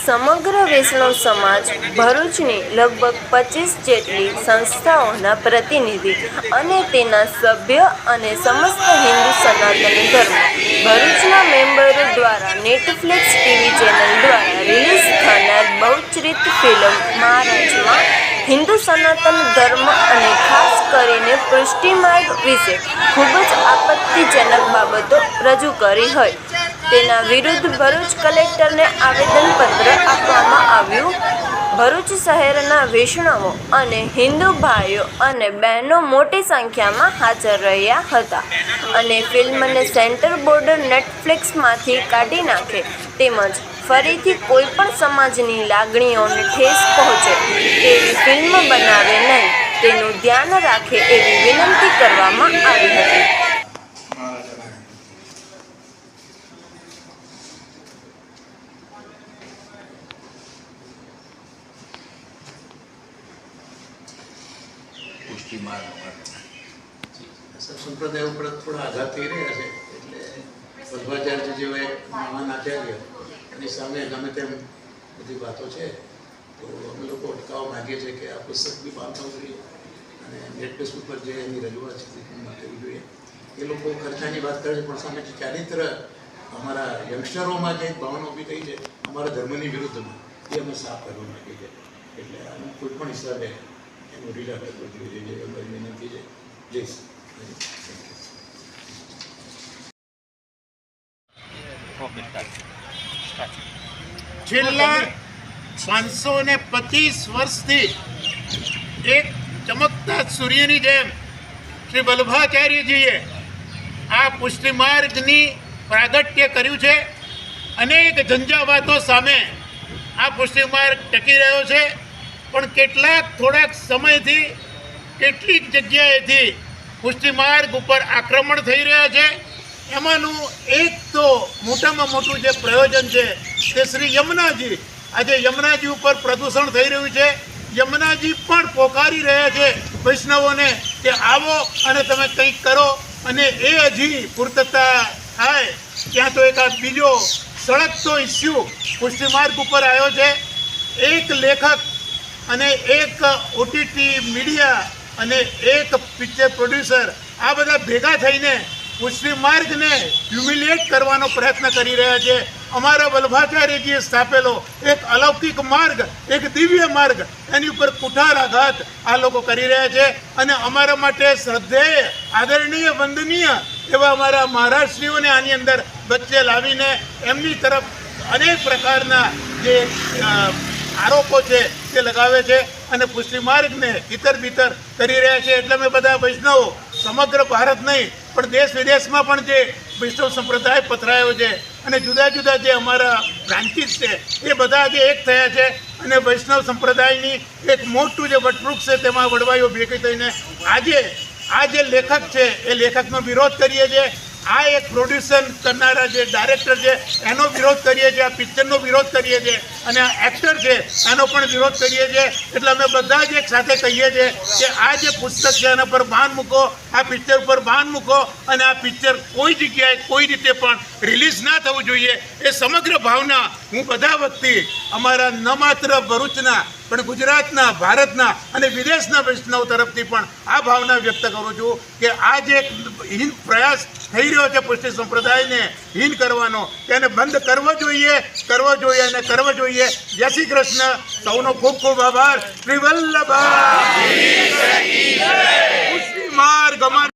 સમગ્ર વૈષ્ણવ સમાજ ભરૂચની લગભગ પચીસ જેટલી સંસ્થાઓના પ્રતિનિધિ અને તેના સભ્ય અને સમસ્ત હિન્દુ સનાતન ધર્મ ભરૂચના મેમ્બરો દ્વારા નેટફ્લિક્સ ટીવી ચેનલ દ્વારા રિલીઝ થનાર બહુચરિત ફિલ્મ મહારાજમાં હિન્દુ સનાતન ધર્મ અને ખાસ કરીને પુષ્ટિમાર્ગ વિશે ખૂબ જ આપત્તિજનક બાબતો રજૂ કરી હોય. તેના વિરુદ્ધ ભરૂચ કલેક્ટરને આવેદનપત્ર આપવામાં આવ્યું. ભરૂચ શહેરના વૈષ્ણવો અને હિન્દુ ભાઈઓ અને બહેનો મોટી સંખ્યામાં હાજર રહ્યા હતા અને ફિલ્મને સેન્ટર બોર્ડર નેટફ્લિક્સમાંથી કાઢી નાખે તેમજ ફરીથી કોઈ પણ સમાજની લાગણીઓને ઠેસ પહોંચે તેવી ફિલ્મ બનાવે નહીં તેનું ધ્યાન રાખે એવી વિનંતી કરવામાં આવી હતી. પુષ્ટિ સંપ્રદાય ઉપર થોડા આઘાત થઈ રહ્યા છે, એટલે મધ્વાચાર્ય જેવા એક મહાન આચાર્ય એની સામે ગમે તેમ બધી વાતો છે, તો અમે લોકો અટકાવવા માગીએ છીએ કે આ પુસ્તક બી બાંધવું જોઈએ. અને નેટ બેઝ ઉપર જે એની રજૂઆત છે, તે કરવી જોઈએ. એ લોકો ખર્ચાની વાત કરે છે, પણ સામે જે ચારિત્ર અમારા યંગસ્ટરોમાં જે ભાવના ઊભી થઈ છે, અમારા ધર્મની વિરુદ્ધમાં, એ અમે સાફ કરવા માગીએ છીએ. એટલે આનું કોઈ પણ હિસાબે છેલ્લા પાંચસો ને પચીસ વર્ષથી એક ચમકતા સૂર્યની જેમ શ્રી વલ્ભાચાર્યજીએ આ પુષ્ટિ માર્ગની પ્રાગટ્ય કર્યું છે. અનેક ઝંઝાવાતો સામે આ પુષ્ટિ માર્ગ ટકી રહ્યો છે. પણ કેટલાક થોડાક સમયથી કેટલીક જગ્યાએથી પુષ્ટિમાર્ગ ઉપર આક્રમણ થઈ રહ્યા છે. એમાંનું એક તો મોટામાં મોટું જે પ્રયોજન છે તે શ્રી યમુનાજી, આજે યમુનાજી ઉપર પ્રદૂષણ થઈ રહ્યું છે. યમુનાજી પણ પોકારી રહ્યા છે. વૈષ્ણવોને કે આવો અને તમે કંઈક કરો અને એ હજી પૂર્તતા થાય. ત્યાં તો એક આ બીજો સળગતો ઇસ્યુ પુષ્ટિમાર્ગ ઉપર આવ્યો છે. એક લેખક અને એક ઓટીટી મીડિયા અને એક પિક્ચર પ્રોડ્યુસર આ બધા ભેગા થઈને મુસ્લિમ માર્ગને હ્યુમિલિએટ કરવાનો પ્રયત્ન કરી રહ્યા છે. અમારા વલ્ભાચાર્યજીએ સ્થાપેલો એક અલૌકિક માર્ગ, એક દિવ્ય માર્ગ, એની ઉપર કુઠાર આઘાત આ લોકો કરી રહ્યા છે. અને અમારા માટે શ્રદ્ધેય, આદરણીય, વંદનીય એવા અમારા મહારાષ્ટ્રીઓને આની અંદર વચ્ચે લાવીને એમની તરફ અનેક પ્રકારના જે આરોપો છે તે લગાવે છે અને પુષ્ટિ માર્ગને ઇતર બીતર કરી રહ્યા છે એટલે અમે બધા વૈષ્ણવો, સમગ્ર ભારત નહીં, પણ દેશ વિદેશમાં પણ જે વૈષ્ણવ સંપ્રદાય પથરાયો છે અને જુદા જુદા જે અમારા બ્રાન્ચીસ છે, એ બધા આજે એક થયા છે અને વૈષ્ણવ સંપ્રદાયની એક મોટું જે વટવૃક્ષ છે તેમાં વડવાઈઓ ભેગી થઈને આજે, આ જે લેખક છે, એ લેખકનો વિરોધ કરીએ છીએ આ એક પ્રોડ્યુસર કરનારા જે ડાયરેક્ટર છે, એનો વિરોધ કરીએ છીએ, આ પિક્ચરનો વિરોધ કરીએ છીએ અને આ એક્ટર છે એનો પણ વિરોધ કરીએ છીએ. એટલે અમે બધા જ એક સાથે કહીએ છીએ કે આ જે પુસ્તક છે એના પર ભાન મૂકો, આ પિક્ચર પર ભાન મૂકો અને આ પિક્ચર કોઈ જગ્યાએ, કોઈ રીતે પણ રિલીઝ ના થવું જોઈએ. એ સમગ્ર ભાવના હું બધા વખતે અમારા ન માત્ર ભરૂચના પણ ગુજરાતના, ભારતના અને વિદેશના વૈષ્ણવ તરફથી પણ આ ભાવના વ્યક્ત કરું છું કે આ જે હિન પ્રયાસ થઈ રહ્યો છે પુષ્ટિ સંપ્રદાયને હિન કરવાનો, તેને બંધ કરવો જોઈએ કરવો જોઈએ અને કરવો જોઈએ. જય શ્રી કૃષ્ણ. સૌનો ખૂબ ખૂબ આભાર. શ્રી વલ્લભા. માર્ગ અમારા